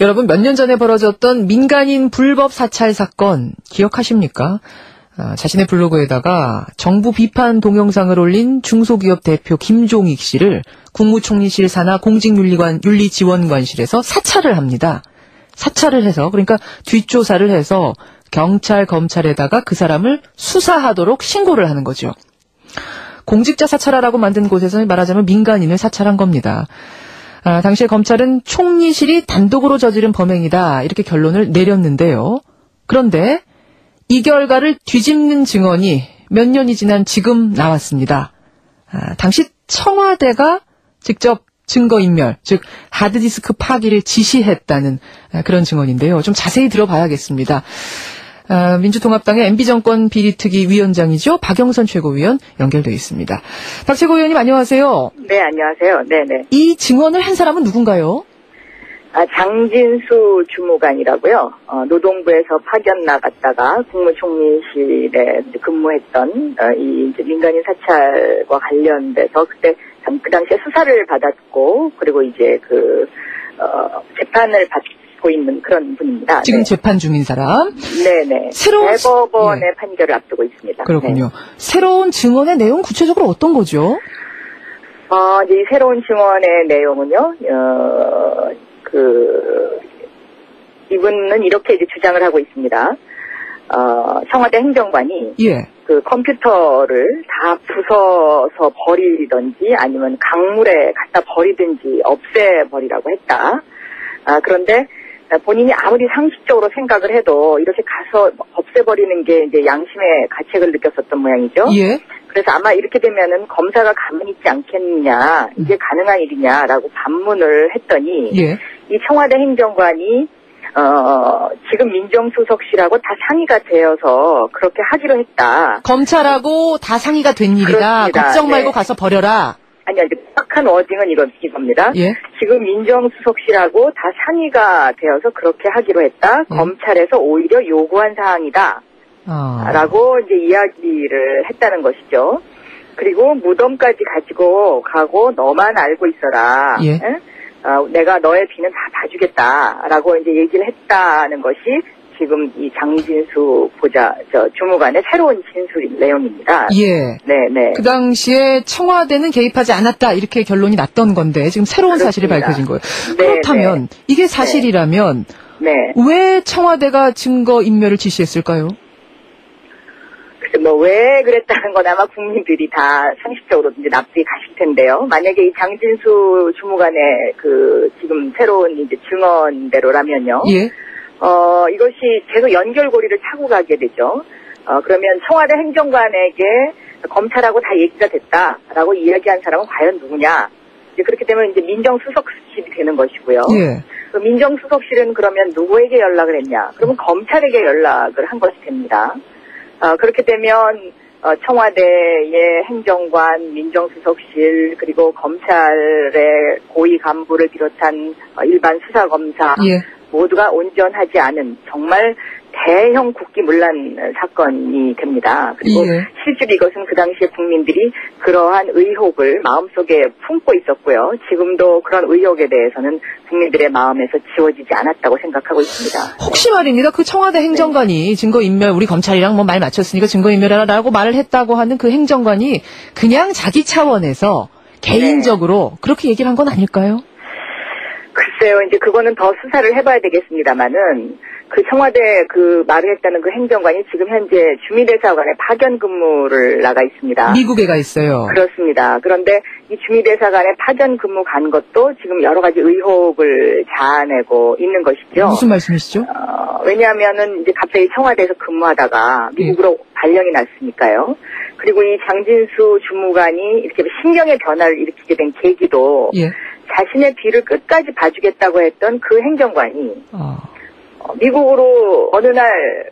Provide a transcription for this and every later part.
여러분 몇 년 전에 벌어졌던 민간인 불법 사찰 사건 기억하십니까? 아, 자신의 블로그에다가 정부 비판 동영상을 올린 중소기업 대표 김종익 씨를 국무총리실 산하 공직윤리관 윤리지원관실에서 사찰을 합니다. 사찰을 해서 그러니까 뒷조사를 해서 경찰 검찰에다가 그 사람을 수사하도록 신고를 하는 거죠. 공직자 사찰하라고 만든 곳에서 말하자면 민간인을 사찰한 겁니다. 아, 당시에 검찰은 총리실이 단독으로 저지른 범행이다 이렇게 결론을 내렸는데요. 그런데 이 결과를 뒤집는 증언이 몇 년이 지난 지금 나왔습니다. 아, 당시 청와대가 직접 증거인멸, 즉 하드디스크 파기를 지시했다는 아, 그런 증언인데요. 좀 자세히 들어봐야겠습니다. 아, 민주통합당의 MB정권 비리특위 위원장이죠. 박영선 최고위원 연결되어 있습니다. 박 최고위원님 안녕하세요. 네, 안녕하세요. 네네. 이 증언을 한 사람은 누군가요? 아, 장진수 주무관이라고요. 어, 노동부에서 파견 나갔다가 국무총리실에 근무했던 어, 이 민간인 사찰과 관련돼서 그때 당- 그 당시에 수사를 받았고 그리고 이제 그 어, 재판을 받 고 있는 그런 분입니다. 지금 네. 재판 중인 사람. 네네. 새로운 시- 대법원의 예. 판결을 앞두고 있습니다. 그렇군요. 네. 새로운 증언의 내용 구체적으로 어떤 거죠? 어, 이제 이 새로운 증언의 내용은요, 어, 그, 이분은 이렇게 이제 주장을 하고 있습니다. 어, 청와대 행정관이 예. 그 컴퓨터를 다 부숴서 버리든지 아니면 강물에 갖다 버리든지 없애버리라고 했다. 아, 그런데 본인이 아무리 상식적으로 생각을 해도 이렇게 가서 없애버리는 게 이제 양심의 가책을 느꼈었던 모양이죠. 예. 그래서 아마 이렇게 되면은 검사가 가만히 있지 않겠느냐, 이게 가능한 일이냐라고 반문을 했더니 예. 이 청와대 행정관이 어, 지금 민정수석실하고 다 상의가 되어서 그렇게 하기로 했다. 검찰하고 다 상의가 된 일이다. 그렇습니다. 걱정 말고 네. 가서 버려라. 아니, 아니, 딱한 워딩은 이런, 이겁니다. 예. 지금 민정수석실하고 다 상의가 되어서 그렇게 하기로 했다. 예. 검찰에서 오히려 요구한 사항이다. 아. 라고 이제 이야기를 했다는 것이죠. 그리고 무덤까지 가지고 가고 너만 알고 있어라. 예. 응? 어, 내가 너의 비는 다 봐주겠다라고 이제 얘기를 했다는 것이 지금 이 장진수 보자 저 주무관의 새로운 진술 내용입니다. 예. 네 네. 그 당시에 청와대는 개입하지 않았다 이렇게 결론이 났던 건데 지금 새로운 사실이 그렇습니다. 밝혀진 거예요. 네, 그렇다면 이게 사실이라면 네. 왜 청와대가 증거 인멸을 지시했을까요? 뭐왜 그랬다는 건 아마 국민들이 다 상식적으로 이제 납득이 가실 텐데요. 만약에 이 장진수 주무관의 그 지금 새로운 이제 증언대로라면요. 예. 어, 이것이 계속 연결고리를 차고 가게 되죠. 어, 그러면 청와대 행정관에게 검찰하고 다 얘기가 됐다라고 이야기한 사람은 과연 누구냐? 이제 그렇게 되면 이제 민정수석실이 되는 것이고요. 예. 그 민정수석실은 그러면 누구에게 연락을 했냐? 그러면 검찰에게 연락을 한 것이 됩니다. 어, 그렇게 되면 어, 청와대의 행정관, 민정수석실 그리고 검찰의 고위 간부를 비롯한 어, 일반 수사검사 예. 모두가 온전하지 않은 정말 대형 국기 문란 사건이 됩니다. 그리고 예. 실제로 이것은 그 당시에 국민들이 그러한 의혹을 마음속에 품고 있었고요. 지금도 그런 의혹에 대해서는 국민들의 마음에서 지워지지 않았다고 생각하고 있습니다. 혹시 말입니다. 그 청와대 행정관이 증거 인멸 우리 검찰이랑 뭐 말 맞췄으니까 증거 인멸하라고 말을 했다고 하는 그 행정관이 그냥 자기 차원에서 개인적으로 그렇게 얘기를 한 건 아닐까요? 글쎄요, 이제 그거는 더 수사를 해봐야 되겠습니다만은 그 청와대 그 말을 했다는 그 행정관이 지금 현재 주미대사관에 파견 근무를 나가 있습니다. 미국에 가 있어요. 그렇습니다. 그런데 이 주미대사관에 파견 근무 간 것도 지금 여러 가지 의혹을 자아내고 있는 것이죠. 무슨 말씀이시죠? 어, 왜냐하면은 이제 갑자기 청와대에서 근무하다가 미국으로 발령이 났으니까요. 그리고 이 장진수 주무관이 이렇게 신경의 변화를 일으키게 된 계기도 예. 자신의 뒤를 끝까지 봐주겠다고 했던 그 행정관이 어. 어, 미국으로 어느 날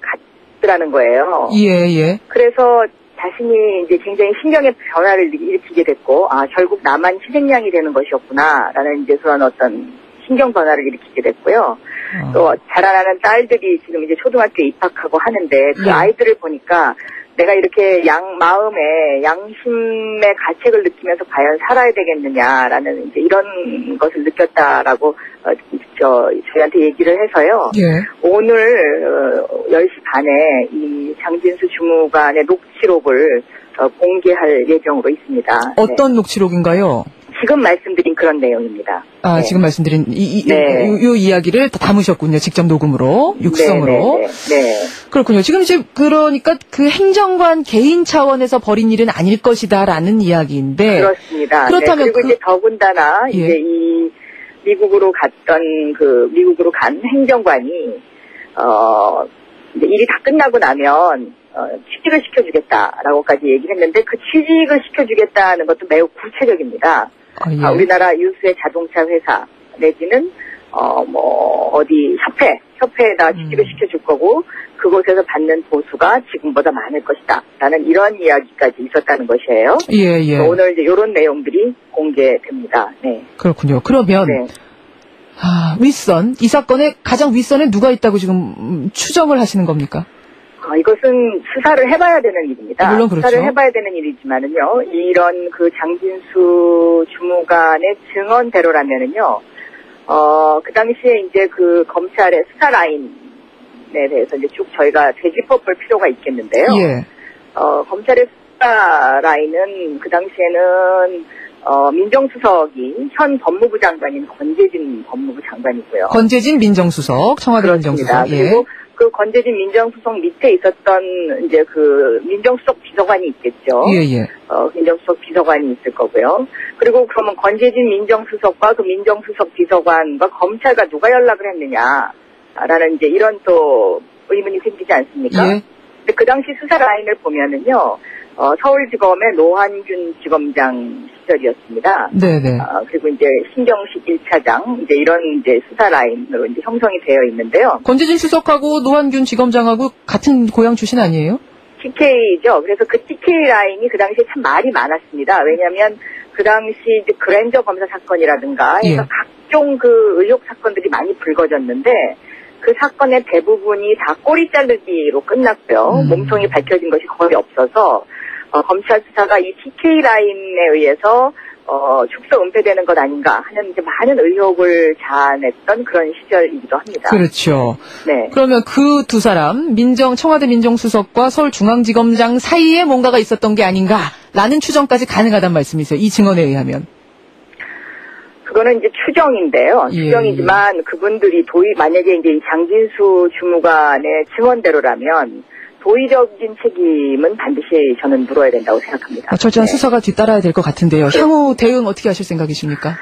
갔더라는 거예요. 예, 예. 그래서 자신이 이제 굉장히 신경의 변화를 일으키게 됐고, 아, 결국 나만 희생양이 되는 것이었구나 라는 이제 그런 어떤 신경 변화를 일으키게 됐고요. 어. 또 자라나는 딸들이 지금 이제 초등학교에 입학하고 하는데 그 예. 아이들을 보니까 내가 이렇게 양 마음에 양심의 가책을 느끼면서 과연 살아야 되겠느냐라는 이제 이런 것을 느꼈다라고 어, 저 저희한테 얘기를 해서요. 예. 오늘 어, 10시 반에 이 장진수 주무관의 녹취록을 어, 공개할 예정으로 있습니다. 네. 어떤 녹취록인가요? 지금 말씀드린 그런 내용입니다. 아, 네. 지금 말씀드린 이, 이, 네. 요, 요 이야기를 다 담으셨군요. 직접 녹음으로, 육성으로. 네, 네, 네. 그렇군요. 지금 이제 그러니까 그 행정관 개인 차원에서 벌인 일은 아닐 것이다라는 이야기인데 그렇습니다. 그렇다면 네, 그리고 그- 이제 더군다나 예. 이제 이 미국으로 갔던 그 미국으로 간 행정관이 어 이제 일이 다 끝나고 나면 어, 취직을 시켜주겠다라고까지 얘기를 했는데 그 취직을 시켜주겠다는 것도 매우 구체적입니다. 아, 예. 아, 우리나라 유수의 자동차 회사 내지는 어 뭐 어디 협회 협회에다 취직을 음. 시켜줄 거고 그곳에서 받는 보수가 지금보다 많을 것이다 라는 이런 이야기까지 있었다는 것이에요. 예, 예. 오늘 이제 이런 내용들이 공개됩니다. 네. 그렇군요. 그러면 네. 아, 윗선 이 사건의 가장 윗선에 누가 있다고 지금 음, 추정을 하시는 겁니까? 어, 이것은 수사를 해봐야 되는 일입니다. 물론 그렇죠. 수사를 해봐야 되는 일이지만은요, 이런 그 장진수 주무관의 증언대로라면은요, 어, 그 당시에 이제 그 검찰의 수사 라인에 대해서 이제 쭉 저희가 되짚어 볼 필요가 있겠는데요. 예. 어, 검찰의 수사 라인은 그 당시에는 어, 민정수석이 현 법무부 장관인 권재진 법무부 장관이고요. 권재진 민정수석, 청와대 그렇습니다. 민정수석. 예. 그리고 그 권재진 민정수석 밑에 있었던 이제 그 민정수석 비서관이 있겠죠. 예, 예. 어, 민정수석 비서관이 있을 거고요. 그리고 그러면 권재진 민정수석과 그 민정수석 비서관과 검찰과 누가 연락을 했느냐. 라는 이제 이런 또 의문이 생기지 않습니까? 예. 그 당시 수사 라인을 보면은요, 어, 서울지검의 노한균 지검장 시절이었습니다. 네, 네. 아, 그리고 이제 신경식 1차장, 이제 이런 이제 수사 라인으로 이제 형성이 되어 있는데요. 권재진 수석하고 노한균 지검장하고 같은 고향 출신 아니에요? TK죠. 그래서 그 TK 라인이 그 당시에 참 말이 많았습니다. 왜냐하면 그 당시 이제 그랜저 검사 사건이라든가 해서 예. 각종 그 의혹 사건들이 많이 불거졌는데 그 사건의 대부분이 다 꼬리 자르기로 끝났고요. 음. 몸통이 밝혀진 것이 거의 없어서 어, 검찰 수사가 이 TK 라인에 의해서 어, 축소 은폐되는 것 아닌가 하는 이제 많은 의혹을 자아냈던 그런 시절이기도 합니다. 그렇죠. 네. 그러면 그 두 사람, 민정, 청와대 민정수석과 서울중앙지검장 사이에 뭔가가 있었던 게 아닌가라는 추정까지 가능하단 말씀이세요. 이 증언에 의하면. 그거는 이제 추정인데요. 예, 추정이지만 그분들이 도의 만약에 이제 이 장진수 주무관의 증언대로라면 도의적인 책임은 반드시 저는 물어야 된다고 생각합니다. 아, 철저한 네. 수사가 뒤따라야 될 것 같은데요. 향후 대응 어떻게 하실 생각이십니까?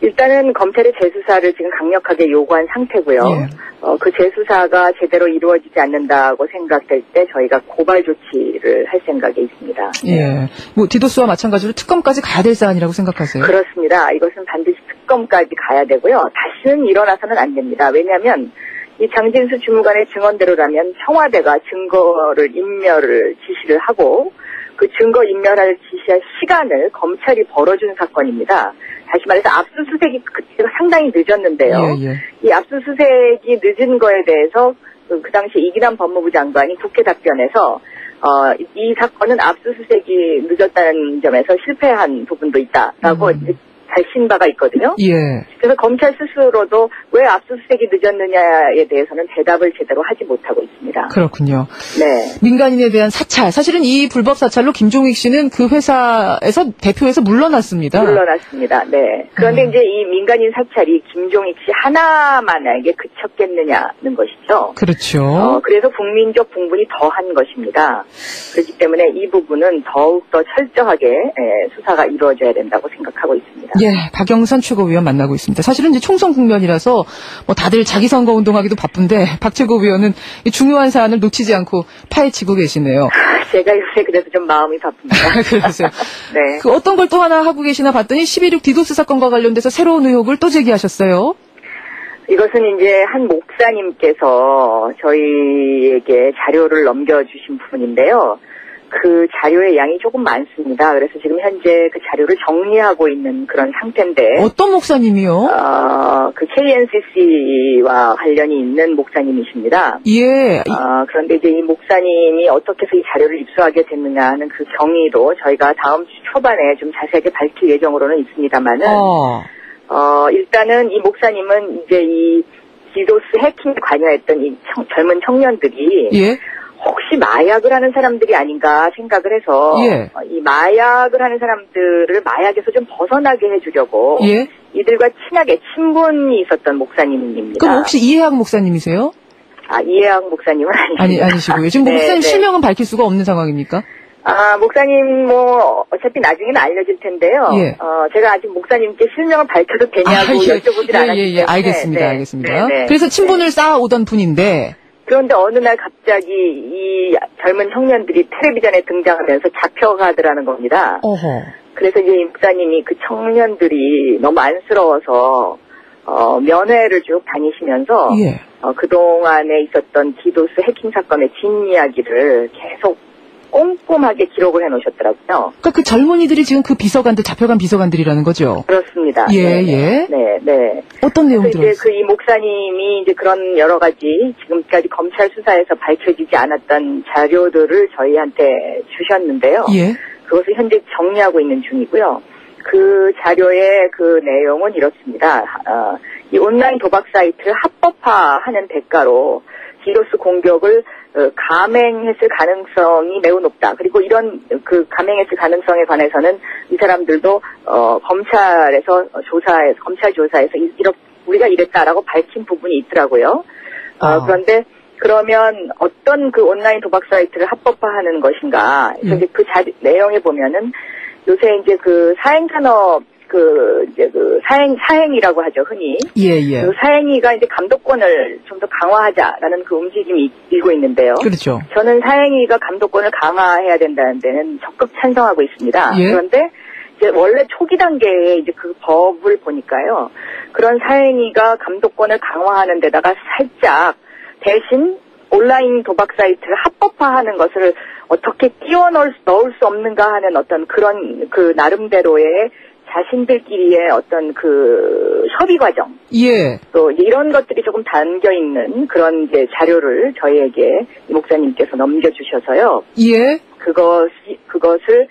일단은 검찰의 재수사를 지금 강력하게 요구한 상태고요. 예. 어, 그 재수사가 제대로 이루어지지 않는다고 생각될 때 저희가 고발 조치를 할 생각에 있습니다. 예. 뭐 디도스와 마찬가지로 특검까지 가야 될 사안이라고 생각하세요. 그렇습니다. 이것은 반드시 특검까지 가야 되고요. 다시는 일어나서는 안 됩니다. 왜냐하면 이 장진수 주무관의 증언대로라면 청와대가 증거를 인멸을 지시를 하고 그 증거 인멸을 지시할 시간을 검찰이 벌어준 사건입니다. 다시 말해서 압수수색이 그때가 상당히 늦었는데요. 예, 예. 이 압수수색이 늦은 거에 대해서 그, 그 당시 이기남 법무부 장관이 국회 답변에서 어, 이- 이 사건은 압수수색이 늦었다는 점에서 실패한 부분도 있다라고 음. 밝힌 바가 있거든요. 예. 그래서 검찰 스스로도 왜 압수수색이 늦었느냐에 대해서는 대답을 제대로 하지 못하고 있습니다. 그렇군요. 네. 민간인에 대한 사찰. 사실은 이 불법 사찰로 김종익 씨는 그 회사에서 대표에서 물러났습니다. 물러났습니다. 네. 그런데 음. 이제 이 민간인 사찰이 김종익 씨 하나만에게 그쳤겠느냐는 것이죠. 그렇죠. 어, 그래서 국민적 분분이 더한 것입니다. 그렇기 때문에 이 부분은 더욱더 철저하게 에, 수사가 이루어져야 된다고 생각하고 있습니다. 예, 박영선 최고위원 만나고 있습니다. 사실은 이제 총선 국면이라서 뭐 다들 자기 선거 운동하기도 바쁜데 박 최고위원은 이 중요한 사안을 놓치지 않고 파헤치고 계시네요. 제가 요새 그래서 좀 마음이 바쁩니다. 그러세요. 네. 그 어떤 걸 또 하나 하고 계시나 봤더니 11.6 디도스 사건과 관련돼서 새로운 의혹을 또 제기하셨어요. 이것은 이제 한 목사님께서 저희에게 자료를 넘겨주신 부분인데요. 그 자료의 양이 조금 많습니다. 그래서 지금 현재 그 자료를 정리하고 있는 그런 상태인데, 어떤 목사님이요? 어, 그 KNCC와 관련이 있는 목사님이십니다. 예, 이- 아, 그런데 이제 이 목사님이 어떻게 해서 이 자료를 입수하게 됐느냐 하는 그 경위도 저희가 다음 주 초반에 좀 자세하게 밝힐 예정으로는 있습니다만은, 어, 어, 일단은 이 목사님은 이제 이 디도스 해킹에 관여했던 이 청- 젊은 청년들이 예. 혹시 마약을 하는 사람들이 아닌가 생각을 해서 예. 어, 이 마약을 하는 사람들을 마약에서 좀 벗어나게 해주려고 예. 이들과 친하게 친분이 있었던 목사님입니다. 그럼 혹시 이해학 목사님이세요? 아 이해학 목사님은 아니고 아니, 아니 시고요. 지금 네, 목사님 네. 실명은 밝힐 수가 없는 상황입니까? 아 목사님 뭐 어차피 나중에는 알려질 텐데요. 예. 어 제가 아직 목사님께 실명을 밝혀도 되냐고 여쭤보질 않았기 예, 예, 때문에 알겠습니다, 네, 알겠습니다. 네, 네. 그래서 친분을 쌓아오던 분인데, 그런데 어느 날 갑자기 이 젊은 청년들이 텔레비전에 등장하면서 잡혀가더라는 겁니다. 어허. 그래서 이제 이 목사님이 그 청년들이 너무 안쓰러워서 어, 면회를 쭉 다니시면서 예. 어, 그동안에 있었던 디도스 해킹 사건의 뒷이야기를 계속 꼼꼼하게 기록을 해놓으셨더라고요. 그러니까 그 젊은이들이 지금 그 비서관들, 잡혀간 비서관들이라는 거죠. 그렇습니다. 예, 네, 예. 네, 네. 어떤 내용 그래서 이제? 그 이 목사님이 이제 그런 여러 가지 지금까지 검찰 수사에서 밝혀지지 않았던 자료들을 저희한테 주셨는데요. 예. 그것을 현재 정리하고 있는 중이고요. 그 자료의 그 내용은 이렇습니다. 어, 이 온라인 도박 사이트를 합법화하는 대가로 디도스 공격을 어, 감행했을 가능성이 매우 높다. 그리고 이런 그 감행했을 가능성에 관해서는 이 사람들도 어, 검찰에서 조사에 검찰 조사에서 이- 이렇 우리가 이랬다라고 밝힌 부분이 있더라고요. 어, 아. 그런데 그러면 어떤 그 온라인 도박 사이트를 합법화하는 것인가? 음. 이제 그 자, 내용에 보면은 요새 이제 그 사행 산업 그 이제 그 사행 사행이라고 하죠 흔히 예, 예. 그 사행위가 이제 감독권을 좀 더 강화하자라는 그 움직임이 일고 있는데요. 그렇죠. 저는 사행위가 감독권을 강화해야 된다는 데는 적극 찬성하고 있습니다. 예. 그런데 이제 원래 초기 단계에 이제 그 법을 보니까요. 그런 사행위가 감독권을 강화하는 데다가 살짝 대신 온라인 도박 사이트를 합법화하는 것을 어떻게 끼워 넣을 수, 넣을 수 없는가 하는 어떤 그런 그 나름대로의 자신들끼리의 어떤 그 협의 과정 예. 또 이런 것들이 조금 담겨 있는 그런 이제 자료를 저희에게 이 목사님께서 넘겨주셔서요. 예. 그것이 그것을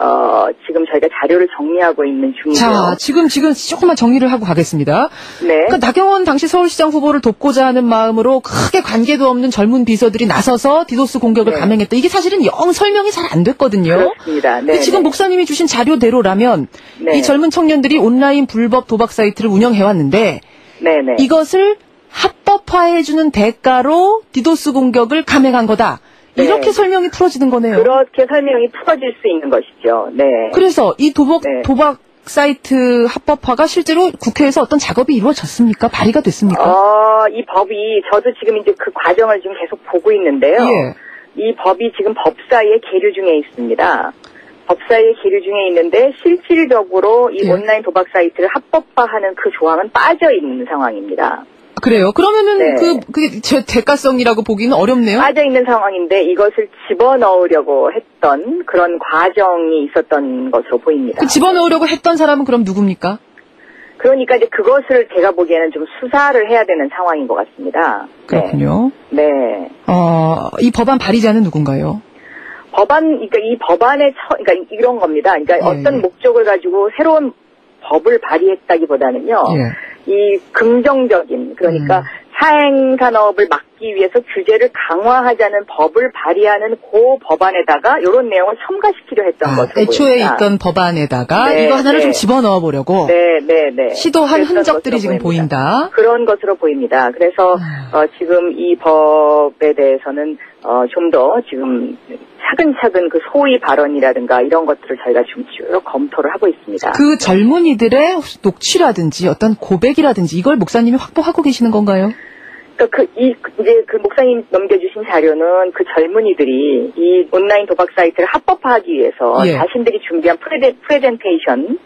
어 지금 저희가 자료를 정리하고 있는 중이고요. 자, 지금, 지금 조금만 정리를 하고 가겠습니다. 네. 그러니까 나경원 당시 서울시장 후보를 돕고자 하는 마음으로 크게 관계도 없는 젊은 비서들이 나서서 디도스 공격을 네. 감행했다. 이게 사실은 영 설명이 잘 안 됐거든요. 그렇습니다. 네. 지금 네. 목사님이 주신 자료대로라면 네. 이 젊은 청년들이 온라인 불법 도박 사이트를 운영해왔는데 네네. 이것을 합법화해주는 대가로 디도스 공격을 감행한 거다. 네. 이렇게 설명이 풀어지는 거네요. 그렇게 설명이 풀어질 수 있는 것이죠. 네. 그래서 이 도박, 네. 도박 사이트 합법화가 실제로 국회에서 어떤 작업이 이루어졌습니까? 발의가 됐습니까? 어, 이 법이 저도 지금 이제 그 과정을 지금 계속 보고 있는데요. 예. 이 법이 지금 법사위에 계류 중에 있습니다. 법사위에 계류 중에 있는데 실질적으로 이 예. 온라인 도박 사이트를 합법화하는 그 조항은 빠져 있는 상황입니다. 그래요. 그러면은 네. 그 그게 제 대가성이라고 보기는 어렵네요. 빠져 있는 상황인데 이것을 집어넣으려고 했던 그런 과정이 있었던 것으로 보입니다. 그 집어넣으려고 했던 사람은 그럼 누굽니까? 그러니까 이제 그것을 제가 보기에는 좀 수사를 해야 되는 상황인 것 같습니다. 그렇군요. 네. 네. 어, 이 법안 발의자는 누군가요? 법안, 그러니까 이 법안의 처, 그러니까 이런 겁니다. 그러니까 예, 어떤 예. 목적을 가지고 새로운 법을 발의했다기보다는요. 예. 이 긍정적인 그러니까 음. 사행 산업을 막 기 위해서 규제를 강화하자는 법을 발의하는 그 법안에다가 이런 내용을 첨가시키려 했던 아, 것으로 애초에 보입니다. 있던 법안에다가 네, 이거 하나를 네. 좀 집어넣어 보려고 네, 네, 네. 시도한 흔적들이 지금 보입니다. 보인다. 그런 것으로 보입니다. 그래서 아. 어, 지금 이 법에 대해서는 어, 좀 더 지금 차근차근 그 소위 발언이라든가 이런 것들을 저희가 지금 쭉 검토를 하고 있습니다. 그 젊은이들의 혹시 녹취라든지 어떤 고백이라든지 이걸 목사님이 확보하고 계시는 건가요? 그러니까 그, 이, 이제 그 목사님 넘겨주신 자료는 그 젊은이들이 이 온라인 도박 사이트를 합법화하기 위해서 예. 자신들이 준비한 프레젠, 프레젠테이션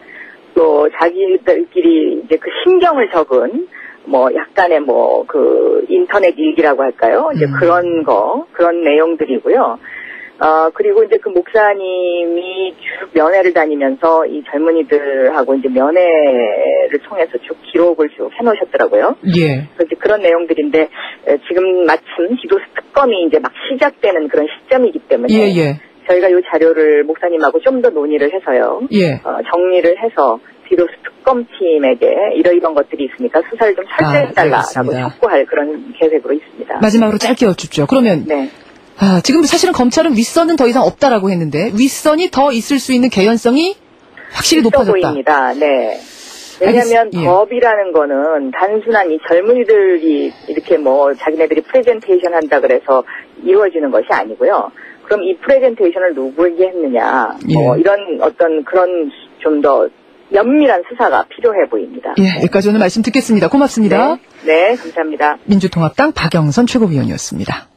또 자기들끼리 이제 그 신경을 적은 뭐 약간의 뭐 그 인터넷 일기라고 할까요? 이제 음. 그런 거, 그런 내용들이고요. 어, 그리고 이제 그 목사님이 쭉 면회를 다니면서 이 젊은이들하고 이제 면회를 통해서 쭉 기록을 쭉 해놓으셨더라고요. 예. 그래서 그런 내용들인데 에, 지금 마침 디도스 특검이 이제 막 시작되는 그런 시점이기 때문에 예, 예. 저희가 이 자료를 목사님하고 좀 더 논의를 해서요. 예. 어, 정리를 해서 기도수 특검팀에게 이러이런 것들이 있으니까 수사를 좀 철저히 아, 해달라라고 알겠습니다. 촉구할 그런 계획으로 있습니다. 마지막으로 짧게 여쭙죠. 그러면 네. 아, 지금 사실은 검찰은 윗선은 더 이상 없다라고 했는데 윗선이 더 있을 수 있는 개연성이 확실히 높아졌다. 보입니다. 네. 왜냐하면 알겠- 예. 법이라는 거는 단순한 이 젊은이들이 이렇게 뭐 자기네들이 프레젠테이션 한다 그래서 이루어지는 것이 아니고요. 그럼 이 프레젠테이션을 누구에게 했느냐, 뭐 예. 이런 어떤 그런 좀 더 면밀한 수사가 필요해 보입니다. 예, 여기까지 오늘 말씀 듣겠습니다. 고맙습니다. 네, 네, 감사합니다. 민주통합당 박영선 최고위원이었습니다.